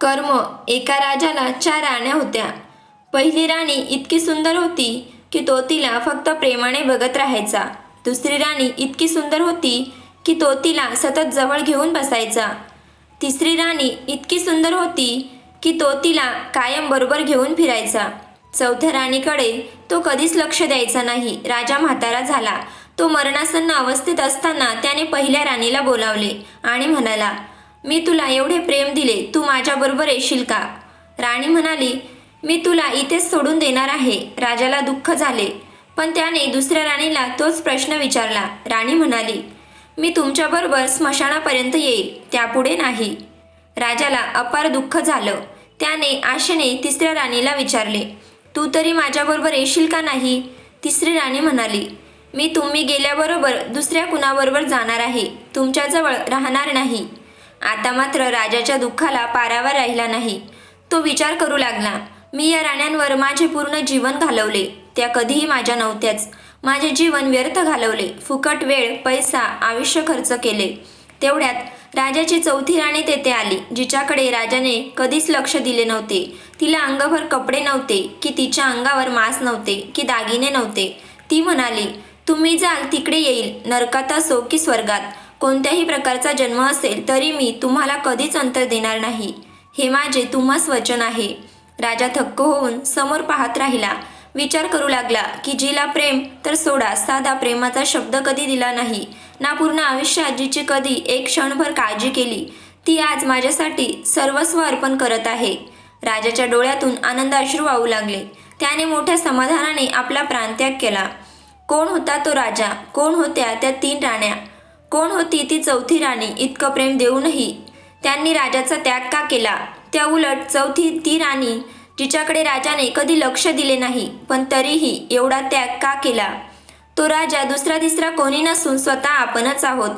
कर्म एका राजाला चार राण्या होत्या. पहिली राणी इतकी सुंदर होती की तो तिला फक्त प्रेमाने बघत राहायचा. दुसरी राणी इतकी सुंदर होती की तो तिला सतत जवळ घेऊन बसायचा. तिसरी राणी इतकी सुंदर होती की तो तिला कायम बरोबर घेऊन फिरायचा. चौथ्या राणीकडे तो कधीच लक्ष द्यायचा नाही. राजा म्हातारा झाला. तो मरणासन्न अवस्थेत असताना त्याने पहिल्या राणीला बोलावले आणि म्हणाला मी तुला एवढे प्रेम दिले तू माझ्याबरोबर येशील का? राणी म्हणाली मी तुला इथेच सोडून देणार आहे. राजाला दुःख झाले पण त्याने दुसऱ्या राणीला तोच प्रश्न विचारला. राणी म्हणाली मी तुमच्याबरोबर स्मशानापर्यंत येईल त्यापुढे नाही. राजाला अपार दुःख झालं. त्याने आशेने तिसऱ्या राणीला विचारले तू तरी माझ्याबरोबर येशील का नाही? तिसरी राणी म्हणाली मी तुम्ही गेल्याबरोबर दुसऱ्या कुणाबरोबर जाणार आहे? तुमच्याजवळ राहणार नाही. आता मात्र राजाच्या दुःखाला पारावर राहिला नाही. तो विचार करू लागला मी या राण्यांवर माझे पूर्ण जीवन घालवले. त्या कधीही माझ्या नव्हत्याच. माझे जीवन व्यर्थ घालवले. फुकट वेळ पैसा आयुष्य खर्च केले. तेवढ्यात राजाची चौथी राणी तेथे आली जिच्याकडे राजाने कधीच लक्ष दिले नव्हते. तिला अंगभर कपडे नव्हते की तिच्या अंगावर मांस नव्हते की दागिने नव्हते. ती म्हणाली तुम्ही जाल तिकडे येईल. नरकात असो की स्वर्गात. कोणत्याही प्रकारचा जन्म असेल तरी मी तुम्हाला कधीच अंतर देणार नाही. हे माझे तुम्हास वचन आहे. राजा थक्क होऊन समोर पाहत राहिला. विचार करू लागला की जिला प्रेम तर सोडा साधा प्रेमाचा शब्द कधी दिला नाही. ना पूर्ण आयुष्यात जिची कधी एक क्षणभर काळजी केली. ती आज माझ्यासाठी सर्वस्व अर्पण करत आहे. राजाच्या डोळ्यातून आनंद अश्रू वाहू लागले. त्याने मोठ्या समाधानाने आपला प्राणत्याग केला. कोण होता तो राजा? कोण होत्या त्या तीन राण्या? कोण होती ती चौथी राणी? इतकं प्रेम देऊनही त्यांनी राजाचा त्याग का केला? त्या उलट चौथी ती राणी जिच्याकडे राजाने कधी लक्ष दिले नाही पण तरीही एवढा त्याग का केला? तो राजा दुसरा तिसरा कोणी नसून स्वतः आपणच आहोत.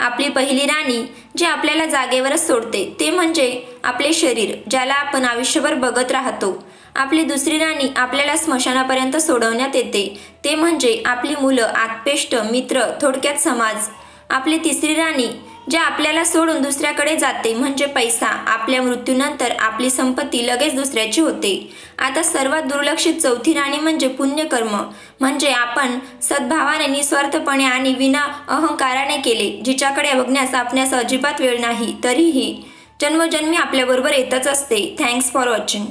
आपली पहिली राणी जी आपल्याला जागेवरच सोडते ते म्हणजे आपले शरीर ज्याला आपण आयुष्यभर बघत राहतो. आपली दुसरी राणी आपल्याला स्मशानापर्यंत सोडवण्यात येते. ते म्हणजे आपली मुलं आत्पेष्ट मित्र थोडक्यात समाज. आपली तिसरी राणी जे आपल्याला सोडून दुसऱ्याकडे जाते म्हणजे पैसा. आपल्या मृत्यूनंतर आपली संपत्ती लगेच दुसऱ्याची होते. आता सर्वात दुर्लक्षित चौथी राणी म्हणजे पुण्यकर्म. म्हणजे आपण सद्भावाने निस्वार्थपणे आणि विना अहंकाराने केले जिच्याकडे बघण्यास आपण्यास अजिबात वेळ नाही. तरीही जन्मजन्मी आपल्याबरोबर येतच असते. Thanks for watching